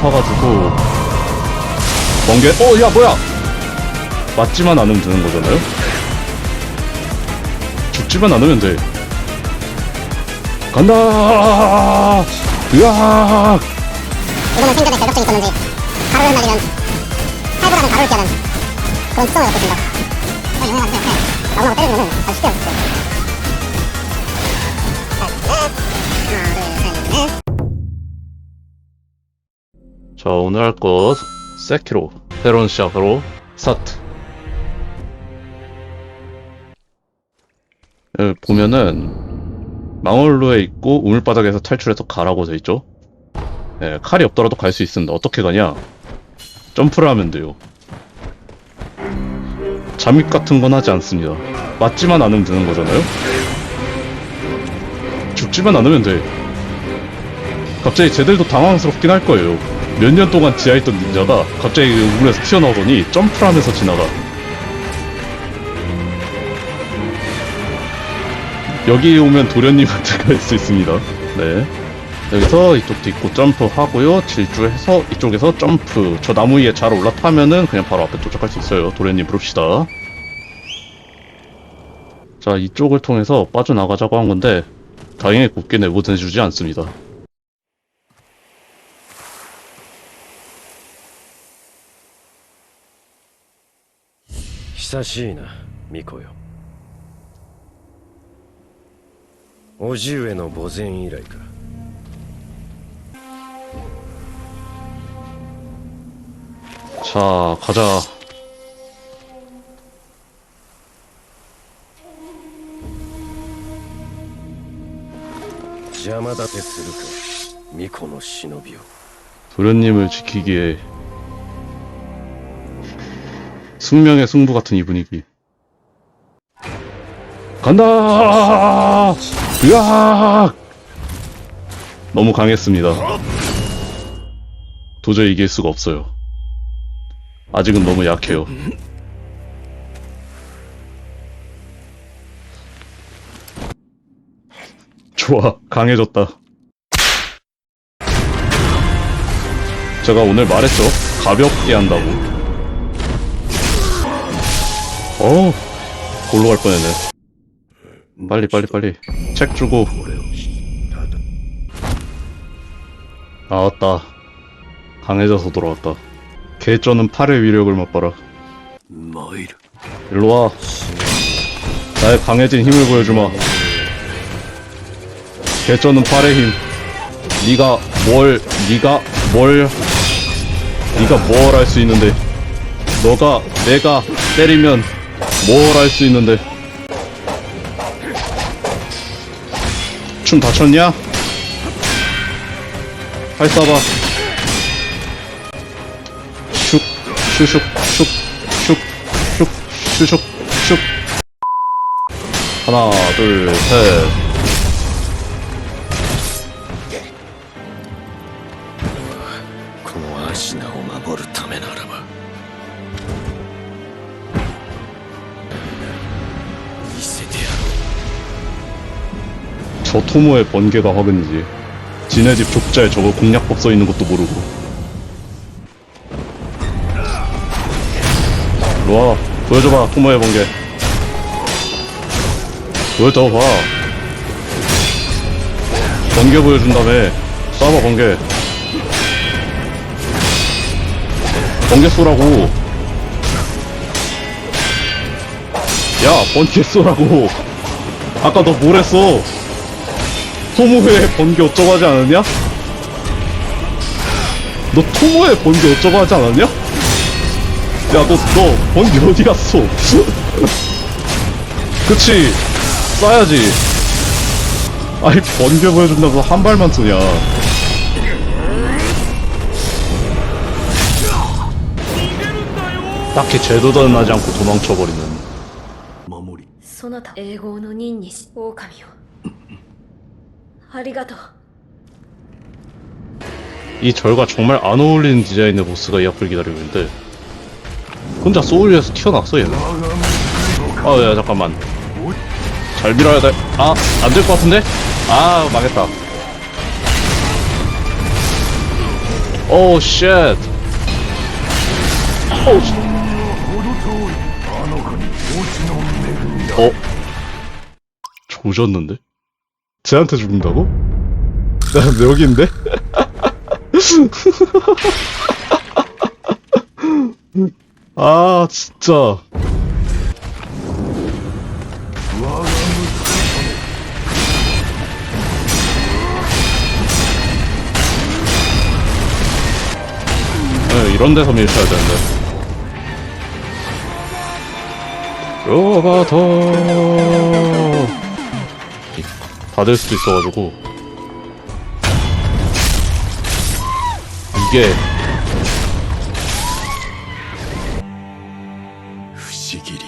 타가지고. 번개 어야 뭐야? 맞지만 않으면 되는 거잖아요? 죽지만 않으면 돼. 간다! 으악! 이거는 생전에 결벽증이 있었는지 가루를 날리면 팔보다는 가루를 피하는 그런 특성을 갖고 있습니다. 그냥 넷. 자 오늘 할 것 세키로 새로운 시작으로 스타트. 여기 보면은 망월로에 있고 우물바닥에서 탈출해서 가라고 돼있죠? 네, 칼이 없더라도 갈 수 있습니다. 어떻게 가냐? 점프를 하면 돼요. 잠입 같은 건 하지 않습니다. 맞지만 않으면 되는 거잖아요? 죽지만 않으면 돼. 갑자기 쟤들도 당황스럽긴 할 거예요. 몇 년 동안 지하에 있던 닌자가 갑자기 그 우물에서 튀어나오더니 점프를 하면서 지나가. 여기 오면 도련님한테 갈 수 있습니다. 네. 여기서 이쪽 딛고 점프하고요. 질주해서 이쪽에서 점프. 저 나무 위에 잘 올라타면은 그냥 바로 앞에 도착할 수 있어요. 도련님 부릅시다. 자, 이쪽을 통해서 빠져나가자고 한 건데, 다행히 곱게 내보내주지 않습니다. 久しいな巫女よ叔父上の墓前以来か 자, 가자. 이 邪魔立てするか巫女の忍びを 도련님을 지키기에 숙명의 승부 같은 이 분위기. 간다! 으악! 너무 강했습니다. 도저히 이길 수가 없어요. 아직은 너무 약해요. 좋아, 강해졌다. 제가 오늘 말했죠. 가볍게 한다고. 어, 골로 갈 뻔했네. 빨리, 빨리, 빨리. 책 주고. 나왔다. 강해져서 돌아왔다. 개쩌는 팔의 위력을 맛봐라. 参る 일로 와. 나의 강해진 힘을 보여주마. 개쩌는 팔의 힘. 네가 뭘, 네가 뭘, 네가 뭘 할 수 있는데. 너가 내가 때리면 뭘 할 수 있는데. 춤 다쳤냐? 팔 쏴봐. 슉, 슉슉, 슉, 슉, 슉. 하나, 둘, 셋. 저 토모의 번개가 화근이지. 지네 집 족자에 저거 공략법 써 있는 것도 모르고. 일로와, 보여줘봐, 토모의 번개. 보여줘봐. 번개 보여준다며. 쏴봐, 번개. 번개 쏘라고. 야, 번개 쏘라고. 아까 너 뭘 했어? 토모의 번개 어쩌고 하지 않았냐? 너 토모의 번개 어쩌고 하지 않았냐? 야, 너, 너, 번개 어디 갔어? 그치, 쏴야지. 아니, 번개 보여준다고 한 발만 쏘냐. 딱히 제도도 나지 않고 도망쳐버리는. 守りそなた英語の忍にし狼を 이 절과 정말 안 어울리는 디자인의 보스가 이 앞을 기다리고 있는데 혼자 소울리에서 튀어나왔어 얘는 어, 아야 잠깐만 잘 밀어야 돼. 아, 안 될 것 같은데? 아, 망했다. 오, 쉣. 오, 씨. 어? 조졌는데? 쟤한테 죽는다고? 나 여기인데? 아 진짜 네, 이런 데서 밀쳐야 되는데 로바더 다 될 수도 있어가지고 이게 不思議り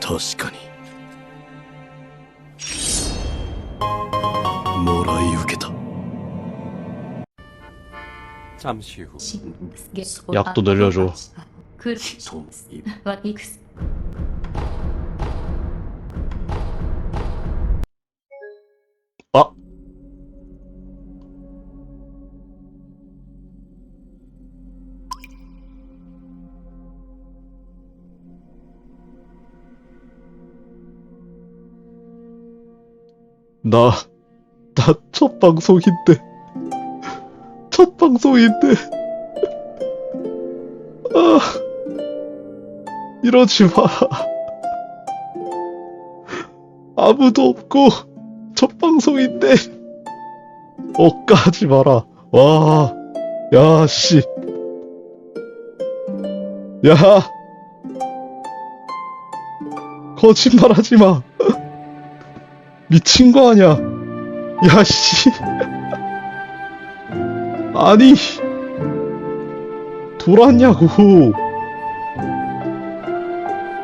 確かにもらい受けた 잠시 후 약도 늘려줘. 손, 나, 나 첫 방송인데. 첫 방송인데. 아, 이러지 마. 아무도 없고, 첫 방송인데. 억까지 마라. 와, 야, 씨. 야. 거짓말 하지 마. 미친 거 아니야. 야, 씨. 아니. 돌았냐고.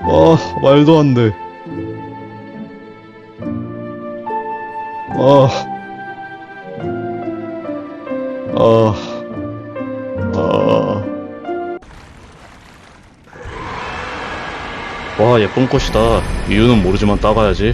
아, 말도 안 돼. 아. 아. 아. 와, 예쁜 꽃이다. 이유는 모르지만 따가야지.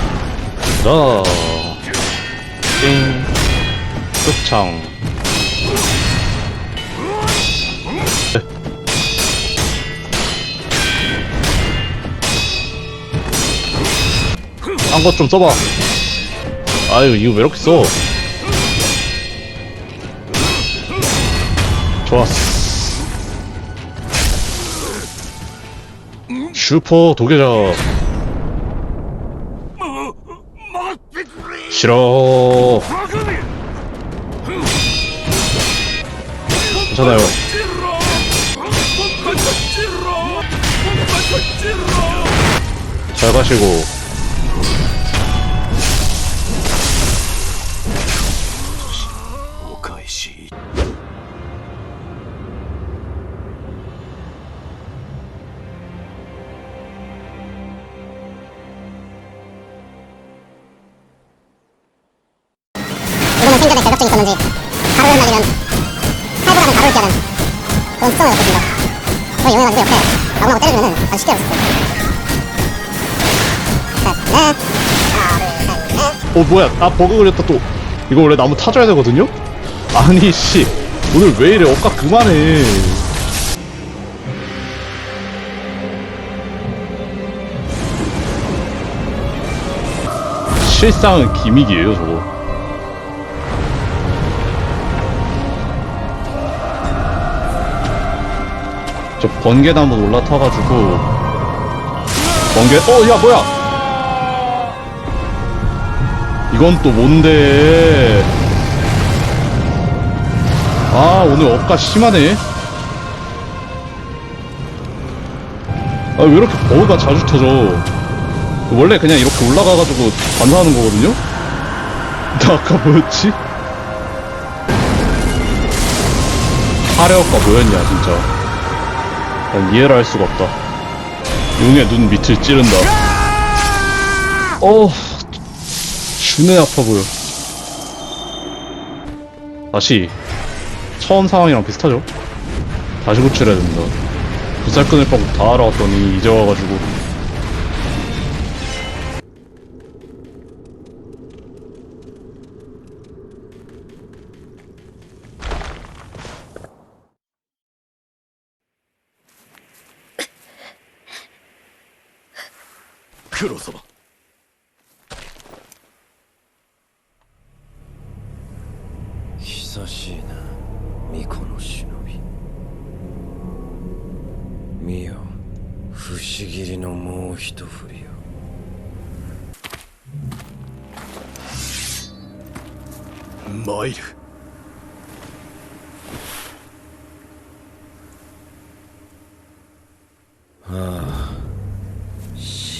よ 자, 띵, 끝창. 딴것 좀 써봐. 아유, 이거 왜 이렇게 써? 좋았어. 슈퍼 도계자. 싫어. 괜찮아요. 잘 가시고. 유명한데 옆에 나무나무 때려주면은 아주 쉽게 잡을 수 있어요. 셋, 넷. 하나, 둘, 셋, 넷. 어, 뭐야. 아, 버그 걸렸다, 또. 이거 원래 나무 타줘야 되거든요? 아니, 씨. 오늘 왜 이래. 억까 그만해. 실상은 기믹이에요, 저거. 저 번개나무 올라타가지고. 번개? 어 야 뭐야? 이건 또 뭔데? 아 오늘 억까 심하네. 아 왜 이렇게 버그가 자주 터져? 원래 그냥 이렇게 올라가가지고 반사하는 거거든요? 나 아까 뭐였지? 화려가 뭐였냐 진짜 난 이해를 할 수가 없다. 용의 눈 밑을 찌른다. 어 준내 아파 보여 다시 처음 상황이랑 비슷하죠? 다시 고칠해야 됩니다. 부살 끊을 방법 다 알아왔더니 이제 와가지고 黒様。久しいな巫女の忍び。見よ不思議りのもう一振りよ参る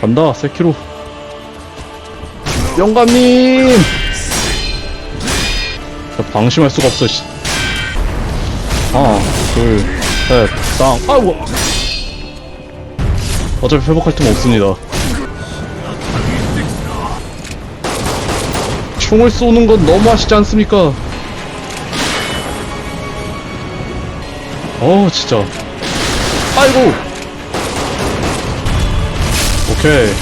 간다 세키로. 영감님! 나 방심할 수가 없어 씨. 하나 둘셋땅. 아이고! 어차피 회복할 틈 없습니다. 총을 쏘는 건 너무 하시지 않습니까? 어 진짜. 아이고 오케이.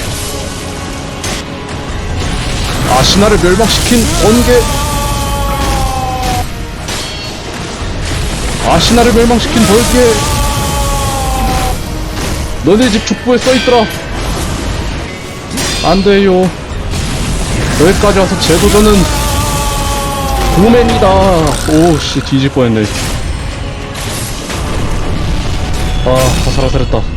아시나를 멸망시킨 번개. 아시나를 멸망시킨 벌개. 너네 집 족보에 써있더라. 안돼요. 여기까지 와서 재도전은 도맨이다. 오씨 뒤질 뻔했네. 아 사살하살했다